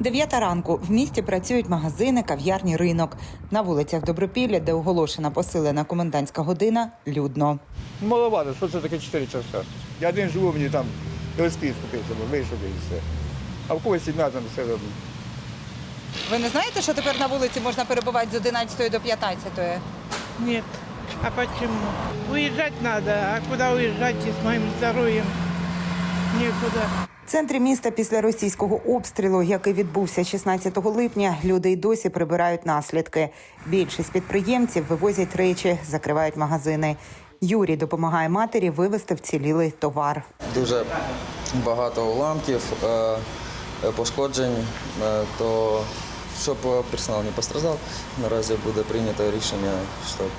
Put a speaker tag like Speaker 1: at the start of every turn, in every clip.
Speaker 1: Дев'ята ранку в місті працюють магазини, кав'ярні, ринок. На вулицях Добропілля, де оголошена посилена комендантська година, людно.
Speaker 2: Маловато, що це таке 4 часа? Я один живу, мені там велосипед купив, щоб вийшов і все. А в когось сім'я там все робить.
Speaker 1: Ви не знаєте, що тепер на вулиці можна перебувати з 11 до 15?
Speaker 3: Нет. А почему? Уезжать надо, а куда уезжать и с моим здоровьем? Некуда.
Speaker 1: В центрі міста після російського обстрілу, який відбувся 16 липня, люди й досі прибирають наслідки. Більшість підприємців вивозять речі, закривають магазини. Юрій допомагає матері вивезти вцілілий товар.
Speaker 4: дуже багато уламків, е, е, пошкоджень, е, то щоб персонал не постраждав, наразі буде прийнято рішення, щоб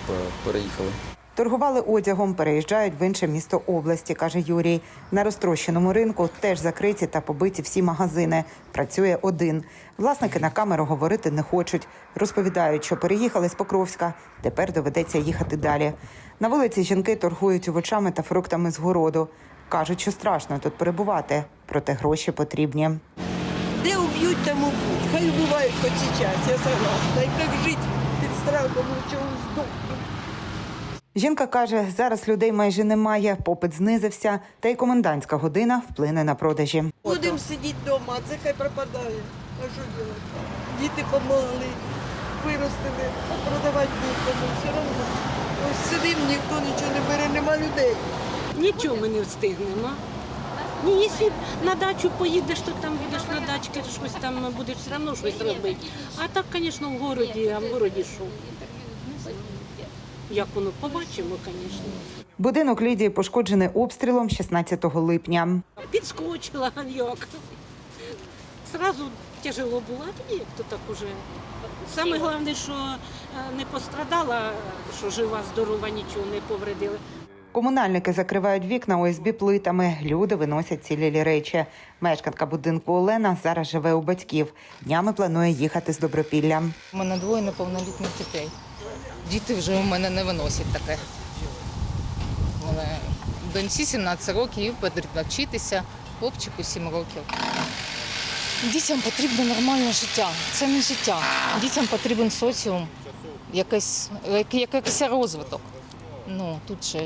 Speaker 4: переїхали.
Speaker 1: Торгували одягом, переїжджають в інше місто області, каже Юрій. На розтрощеному ринку теж закриті та побиті всі магазини. Працює один. Власники на камеру говорити не хочуть. Розповідають, що переїхали з Покровська. Тепер доведеться їхати далі. На вулиці жінки торгують овочами та фруктами з городу. Кажуть, що страшно тут перебувати, проте гроші потрібні.
Speaker 5: Де уб'ють, там уб'ють. Хай убивають хоч зараз, я согласна. І так жити під страхом, чого здохнуть.
Speaker 1: Жінка каже, зараз людей майже немає, попит знизився, та й комендантська година вплине на продажі.
Speaker 5: Будемо сидіти вдома, а це хай пропадає. А що робити? Діти помогли, виростили, а продавати нікому. Все одно. Ось сидимо, ніхто нічого не бере, нема людей.
Speaker 6: Нічого ми не встигнемо. Ні, якщо на дачу поїдеш, то там будеш на дачці, щось там будеш все одно щось робити. А так, звісно, в городі, а в городі що? Як воно побачимо, звісно.
Speaker 1: Будинок Лідії пошкоджений обстрілом 16 липня.
Speaker 6: Підскочила ганьок. Зразу тяжело було, тоді як то так уже. Саме головне, що е, не пострадала, що жива, здорова, нічого не повредили.
Speaker 1: Комунальники закривають вікна ОСБ плитами. Люди виносять цілілі речі. Мешканка будинку Олена зараз живе у батьків. Днями планує їхати з Добропілля.
Speaker 7: У мене двоє неповнолітніх дітей. Діти вже у мене не виносять таке. Але доньці 17 років, потрібно вчитися, хлопчику 7 років. Дітям потрібно нормальне життя. Це не життя. Дітям потрібен соціум, якийсь, який- якийсь розвиток. Ну, тут же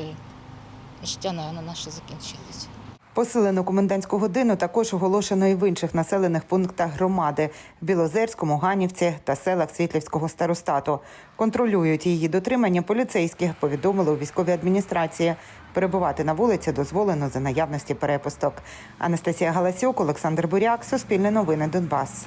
Speaker 7: життя, мабуть, наше закінчилося.
Speaker 1: Посилену комендантську годину також оголошено і в інших населених пунктах громади Білозерському, Ганівці та селах Світлівського старостату. Контролюють її дотримання поліцейських, повідомили у військовій адміністрації. Перебувати на вулиці дозволено за наявності перепусток. Анастасія Галасюк, Олександр Буряк, Суспільне новини Донбас.